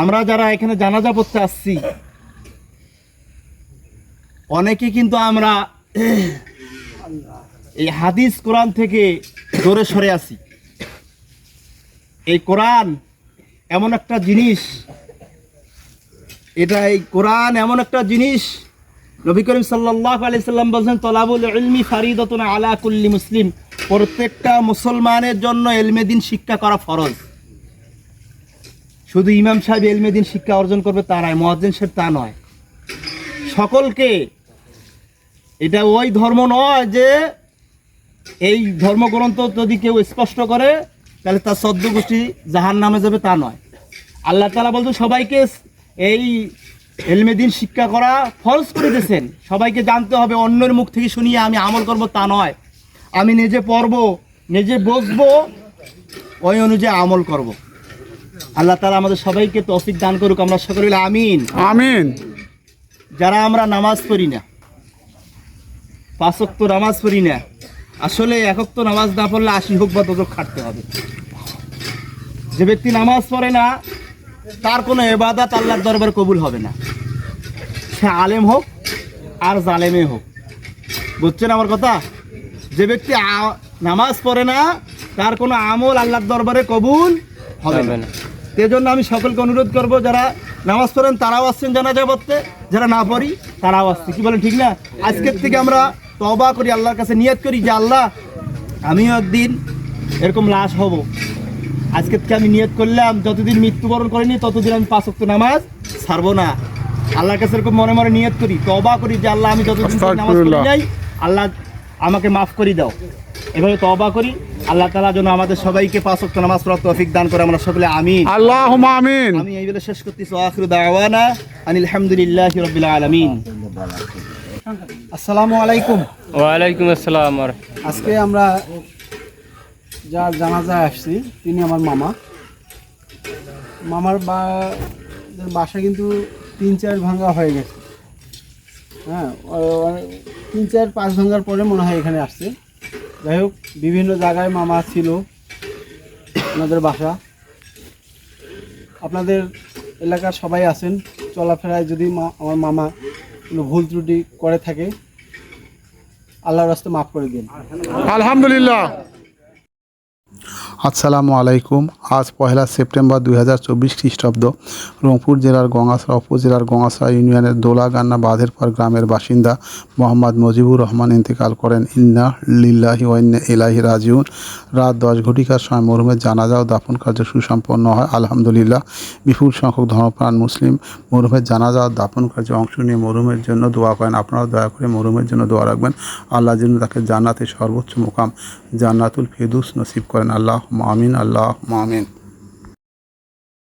আমরা যারা এখানে জানাজা পড়তে আসছি, অনেকে কিন্তু আমরা এই হাদিস কোরআন থেকে দূরে সরে আসি এই কোরআন এমন একটা জিনিস, এটা এই কোরআন এমন একটা জিনিস, নবী করিম সাল্লাহ আলি সাল্লাম বলছেন, তলাবুল ইলমি ফারিদতুন আলা কুল্লি মুসলিম। প্রত্যেকটা মুসলমানের জন্য এলমেদিন শিক্ষা করা ফরজ। শুধু ইমাম সাহেব এলমেদিন শিক্ষা অর্জন করবে তা নয় মহাজ্জেন সাহেব তা নয়। সকলকে এটা ওই ধর্ম নয় যে এই ধর্মগ্রন্থ যদি কেউ স্পষ্ট করে, তাহলে তার সদ্য গোষ্ঠী জাহান নামে যাবে তা নয়। আল্লাহ তালা বলতো, সবাইকে এই এলমেদিন শিক্ষা করা ফরজ করে দিয়েছেন। সবাইকে জানতে হবে, অন্যের মুখ থেকে শুনিয়ে আমি আমল করব তা নয়। আমি নিজে পড়ব, নিজে বসবো, ওই অনুযায়ী আমল করব। আল্লাহ তালা আমাদের সবাইকে তৌফিক দান করুক আমরা সকলে আমিন। আমিন। যারা আমরা নামাজ পড়ি না পাঁচক্ত নামাজ পড়ি না আসলে একক্ত নামাজ না পড়লে আশি হোক বা দোজক খাটতে হবে। যে ব্যক্তি নামাজ পড়ে না তার কোনো এবাদাত আল্লাহর দরবার কবুল হবে না। সে আলেম হোক আর জালেমে হোক। বুঝছেন আমার কথা? যে ব্যক্তি নামাজ পড়ে না তার কোনো আমল আল্লাহর দরবারে কবুল হবে না। জন্য আমি সকলকে অনুরোধ করব যারা নামাজ পড়েন তারাও আসছেন জানাজা পড়তে যারা না পড়ি তারাও আসছে। কি বলেন ঠিক না? আজকের থেকে আমরা তবা করি আল্লাহর কাছে নিয়ত করি যে আল্লাহ আমিও একদিন এরকম লাশ হব। আজকের থেকে আমি নিয়ত করলাম যতদিন মৃত্যুবরণ করিনি ততদিন আমি পাঁচ ওয়াক্ত নামাজ ছাড়বো না। আল্লাহর কাছে এরকম মনে মনে নিয়ত করি তবা করি যে আল্লাহ আমি যতদিন নামাজ পড়ি। নাই আল্লাহ আমাকে মাফ করে দাও। এভাবে তবা করি। আল্লাহ তালা যেন আমাদের সবাইকে পাঁচ ওয়াক্ত নামাজ পড়ার তৌফিক দান করে আমরা সকলে আমি আল্লাহ আমিন। আমি এই বলে শেষ করতেছি আখিরু দাওয়ানা আনিল হামদুলিল্লাহি রাব্বিল আলামিন। আসসালামু আলাইকুম। ওয়ালাইকুম আসসালাম আর আজকে আমরা যার জানাজায় আসছি তিনি আমার মামা। মামার বা বাসা কিন্তু তিন চার ভাঙ্গা হয়ে গেছে। হ্যাঁ তিন, চার, পাঁচ ভাঙ্গার পরে মনে হয় এখানে আসছে। যাই হোক, বিভিন্ন জায়গায় মামা ছিল ওনাদের বাসা। আপনাদের এলাকার সবাই আছেন, চলাফেরায় যদি আমার মামা কোনো ভুল ত্রুটি করে থাকে, আল্লাহর রাস্তে মাফ করে দিন। আলহামদুলিল্লাহ। আসসালামু আলাইকুম। আজ পহেলা সেপ্টেম্বর দুই হাজার চব্বিশ খ্রিস্টাব্দ। রংপুর জেলার গঙ্গাসরা উপজেলার গঙ্গাসরা ইউনিয়নের দোলাগান্না বাঁধেরপাড় গ্রামের বাসিন্দা মোহাম্মদ মজিবুর রহমান ইন্তেকাল করেন। ইন্না লিল্লাহি ওয়াইন্না এলাহি রাজিউন। রাত দশ ঘটিকার সময় মরহুমের জানাজা ও দাফন কার্য সুসম্পন্ন হয়। আলহামদুলিল্লাহ, বিপুল সংখ্যক ধর্মপ্রাণ মুসলিম মরহুমের জানাজা ও দাফন কার্যে অংশ নিয়ে মরহুমের জন্য দোয়া করেন। আপনারাও দয়া করে মরহুমের জন্য দোয়া রাখবেন। আল্লাহ যেন তাকে জান্নাতে সর্বোচ্চ মোকাম, জান্নাতুল ফেদুস নসিব করেন। আল্লাহ اللهم امين اللهم امين